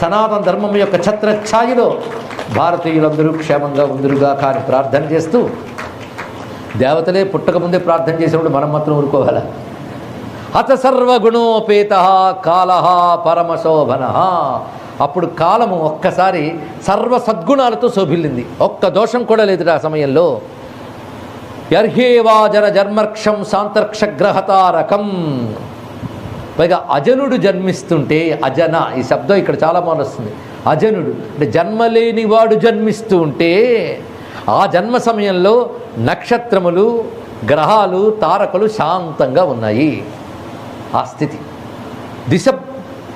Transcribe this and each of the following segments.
సనాతన ధర్మం యొక్క ఛత్రఛాయిలో భారతీయులందరూ క్షేమంగా ఉందిరుగా కానీ ప్రార్థన చేస్తూ దేవతలే పుట్టకముందే ప్రార్థన చేసినప్పుడు మనం మాత్రం ఊరుకోవాలా? అత సర్వగుణోపేత కాల పరమశోభన. అప్పుడు కాలము ఒక్కసారి సర్వ సద్గుణాలతో శోభిల్లింది. ఒక్క దోషం కూడా లేదు ఆ సమయంలో. యర్హేవాజర జన్మర్క్షం సాంతర్క్షగ్రహతారకం పైగా అజనుడు జన్మిస్తుంటే అజన ఈ శబ్దం ఇక్కడ చాలా మారుస్తుంది అజనుడు అంటే జన్మలేని వాడు జన్మిస్తూ ఉంటే ఆ జన్మ సమయంలో నక్షత్రములు గ్రహాలు తారకలు శాంతంగా ఉన్నాయి. ఆ స్థితి. దిశ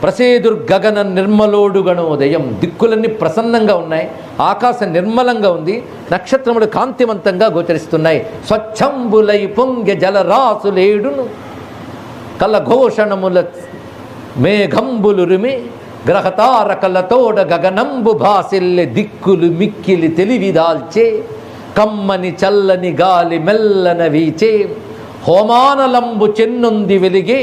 ప్రసేదుర్గగన నిర్మలోడు గణోదయం దిక్కులన్నీ ప్రసన్నంగా ఉన్నాయి. ఆకాశం నిర్మలంగా ఉంది. నక్షత్రములు కాంతివంతంగా గోచరిస్తున్నాయి. స్వచ్ఛంబులై పొంగె జలరాసులేడును కలఘోషణముల మేఘంబులురిమి గ్రహతారకలతోడ గగనంబు భాసిల్లె దిక్కులు మిక్కిలి తెలివిదాల్చే కమ్మని చల్లని గాలి మెల్లన వీచే హోమానలంబు చెన్నుంది వెలిగే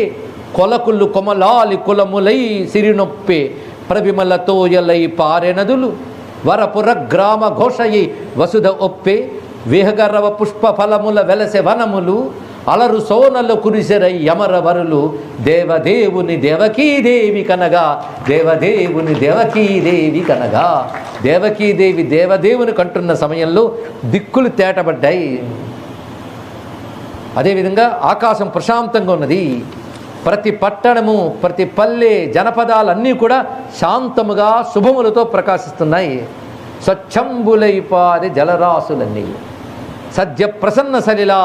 కొలకులు కొమలాలి కులములై సిరినొప్పే ప్రవిమలతోయలై పారెనదులు వరపుర గ్రామ ఘోషయి వసుధ ఒప్పే విహగరవ పుష్ప ఫలముల వెలసె వనములు అలరు సోనలు కురిసెరై యమరవరులు దేవదేవుని దేవకీదేవి కనగా దేవదేవుని దేవకీదేవి కనగా. దేవకీదేవి దేవదేవుని కంటున్న సమయంలో దిక్కులు తేటబడ్డాయి. అదేవిధంగా ఆకాశం ప్రశాంతంగా ఉన్నది. ప్రతి పట్టణము ప్రతి పల్లె జనపదాలన్నీ కూడా శాంతముగా శుభములతో ప్రకాశిస్తున్నాయి. స్వచ్ఛంబులైపాది జలరాశులన్నీ. సద్య ప్రసన్న సలిలా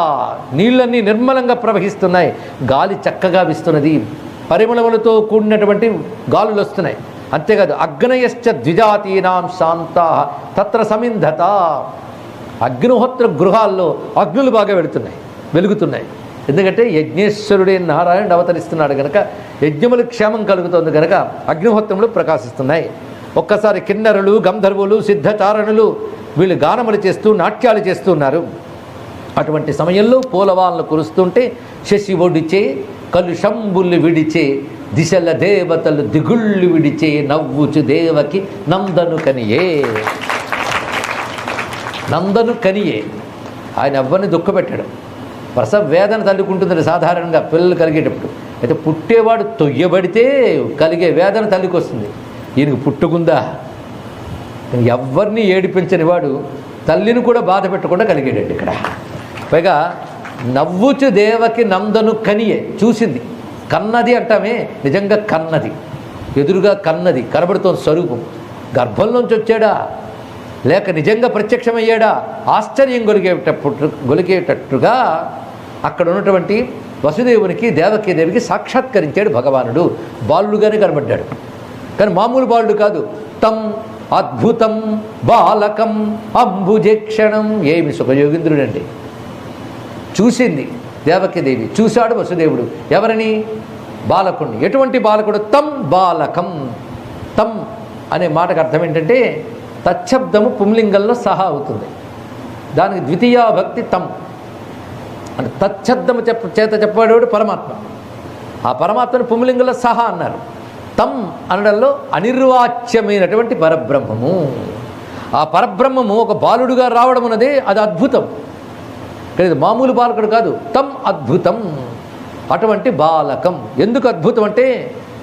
నీళ్ళన్నీ నిర్మలంగా ప్రవహిస్తున్నాయి. గాలి చక్కగా వీస్తున్నది. పరిమళములతో కూడినటువంటి గాలులు వస్తున్నాయి. అంతేకాదు అగ్నయశ్చ ద్విజాతీనాం శాంత తత్ర సమింధత. అగ్నిహోత్ర గృహాల్లో అగ్నులు బాగా వెళుతున్నాయి వెలుగుతున్నాయి. ఎందుకంటే యజ్ఞేశ్వరుడే నారాయణుడు అవతరిస్తున్నాడు కనుక యజ్ఞములు క్షేమం కలుగుతోంది కనుక అగ్నిహోత్రములు ప్రకాశిస్తున్నాయి. ఒక్కసారి కిన్నరులు గంధర్వులు సిద్ధచారణులు వీళ్ళు గానములు చేస్తూ నాట్యాలు చేస్తున్నారు. అటువంటి సమయంలో పూలవాలను కురుస్తుంటే శశి ఒడిచే కలుషంబులు విడిచే దిశల దేవతలు దిగుళ్ళు విడిచే నవ్వుచు దేవకి నందను కనియే. నందను కనియే. ఆయన ఎవ్వరిని దుఃఖపెట్టాడు ప్రసవ వేదన తల్లుకుంటుంది సాధారణంగా పిల్లలు కలిగేటప్పుడు. అయితే పుట్టేవాడు తొయ్యబడితే కలిగే వేదన తల్లికి వస్తుంది ఈయనకు పుట్టుకుందా? ఎవరిని ఏడిపించని వాడు తల్లిని కూడా బాధ పెట్టకుండా కలిగాడండి ఇక్కడ. పైగా నవ్వుచు దేవకి నందను కనియే చూసింది. కన్నది అంటామే నిజంగా కన్నది. ఎదురుగా కన్నది కనబడుతోంది స్వరూపం. గర్భంలోంచి వచ్చాడా? లేక నిజంగా ప్రత్యక్షమయ్యాడా? ఆశ్చర్యం గొలిగేటప్పుడు గొలిగేటట్టుగా అక్కడ ఉన్నటువంటి వసుదేవునికి దేవకీదేవికి సాక్షాత్కరించాడు భగవానుడు. బాలుడుగానే కనబడ్డాడు. కానీ మామూలు బాలుడు కాదు. తం అద్భుతం బాలకం అంబుజేక్షణం ఏమి సుఖయోగింద్రుడండి. చూసింది దేవకీదేవి చూశాడు వసుదేవుడు. ఎవరిని? బాలకుణ్ణి. ఎటువంటి బాలకుడు? తం బాలకం. తం అనే మాటకు అర్థం ఏంటంటే తచ్చబ్దము పుంలింగంలో సహా అవుతుంది. దానికి ద్వితీయ భక్తి తం. అంటే తచ్చబ్దము చెప్ప చేత చెప్పాడేవాడు పరమాత్మ. ఆ పరమాత్మను పుంలింగంలో సహా అన్నారు. తం అనడంలో అనిర్వాచ్యమైనటువంటి పరబ్రహ్మము. ఆ పరబ్రహ్మము ఒక బాలుడుగా రావడం అన్నదే అది అద్భుతం. లేదు మామూలు బాలకుడు కాదు. తం అద్భుతం. అటువంటి బాలకం. ఎందుకు అద్భుతం అంటే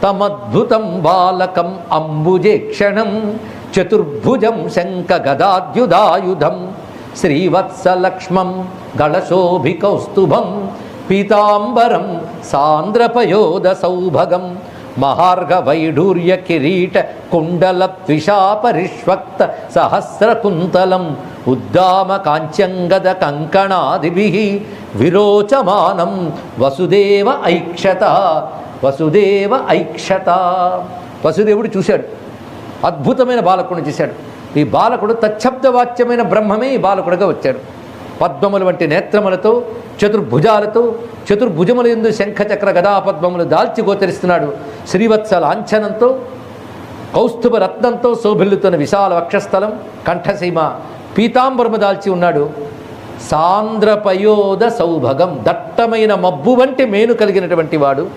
తమద్భుతం బాలకం అంబుజే క్షణం చతుర్భుజం శంఖ గదాద్యుధాయుధం శ్రీవత్సలక్ష్మం గళశోభికౌస్తుభం పీతాంబరం సాంద్రపయోద సౌభగం మహార్ఘ వైఢూర్య కిరీట కుండల ద్విషాపరిష్వక్త సహస్రకుంతలం ఉద్దామ కాంచంగద కంకణాదిభి విరోచమానం వసుదేవ ఐక్షత వసుదేవ ఐక్షత. వసుదేవుడు చూశాడు. అద్భుతమైన బాలకుడిని చూశాడు. ఈ బాలకుడు తచ్చబ్దవాచ్యమైన బ్రహ్మమే ఈ బాలకుడిగా వచ్చాడు. పద్మముల వంటి నేత్రములతో చతుర్భుజాలతో చతుర్భుజముల ఎందు శంఖచక్ర గదాపద్మములు దాల్చి గోచరిస్తున్నాడు. శ్రీవత్స లాంఛనంతో కౌస్తుభ రత్నంతో శోభిల్లుతున్న విశాల వక్షస్థలం కంఠసీమ పీతాంబరము దాల్చి ఉన్నాడు. సాంద్రపయోద సౌభగం దట్టమైన మబ్బు వంటి మేను కలిగినటువంటి వాడు.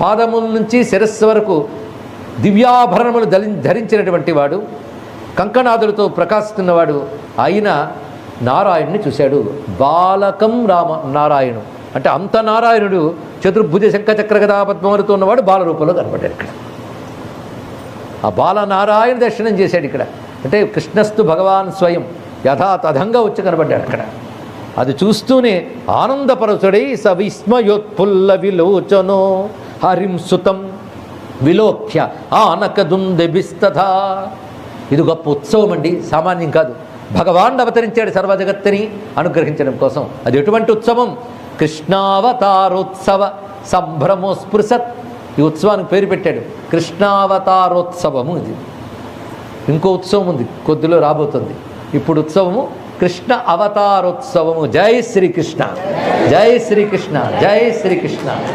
పాదముల నుంచి శిరస్సు వరకు దివ్యాభరణములు ధరించినటువంటి వాడు. కంకణాదులతో ప్రకాశిస్తున్నవాడు. అయినా నారాయణుని చూశాడు. బాలకం రామ నారాయణు. అంటే అంత నారాయణుడు చతుర్భుజ శంఖచక్ర గదా ఉన్నవాడు బాలరూపంలో కనపడ్డాడు ఇక్కడ. ఆ బాలనారాయణ దర్శనం చేశాడు ఇక్కడ. అంటే కృష్ణస్తు భగవాన్ స్వయం యథాతథంగా వచ్చి కనబడ్డాడు అక్కడ. అది చూస్తూనే ఆనందపరచుడై స విస్మయోత్ఫుల్ల విలోచనో హరింసుతం విలోక్య ఆనకదుందెబిస్తథ ఇది గొప్ప ఉత్సవం అండి సామాన్యం కాదు. భగవాన్ అవతరించాడు సర్వ జగత్తుని అనుగ్రహించడం కోసం. అది ఎటువంటి ఉత్సవం? కృష్ణావతారోత్సవ సంభ్రమోస్పృశత్ ఈ ఉత్సవానికి పేరు పెట్టాడు. కృష్ణావతారోత్సవము ఇది. ఇంకో ఉత్సవం ఉంది కొద్దిలో రాబోతుంది. ఇప్పుడు ఉత్సవము కృష్ణ అవతారోత్సవము. జై శ్రీకృష్ణ. జై శ్రీకృష్ణ. జై శ్రీకృష్ణ.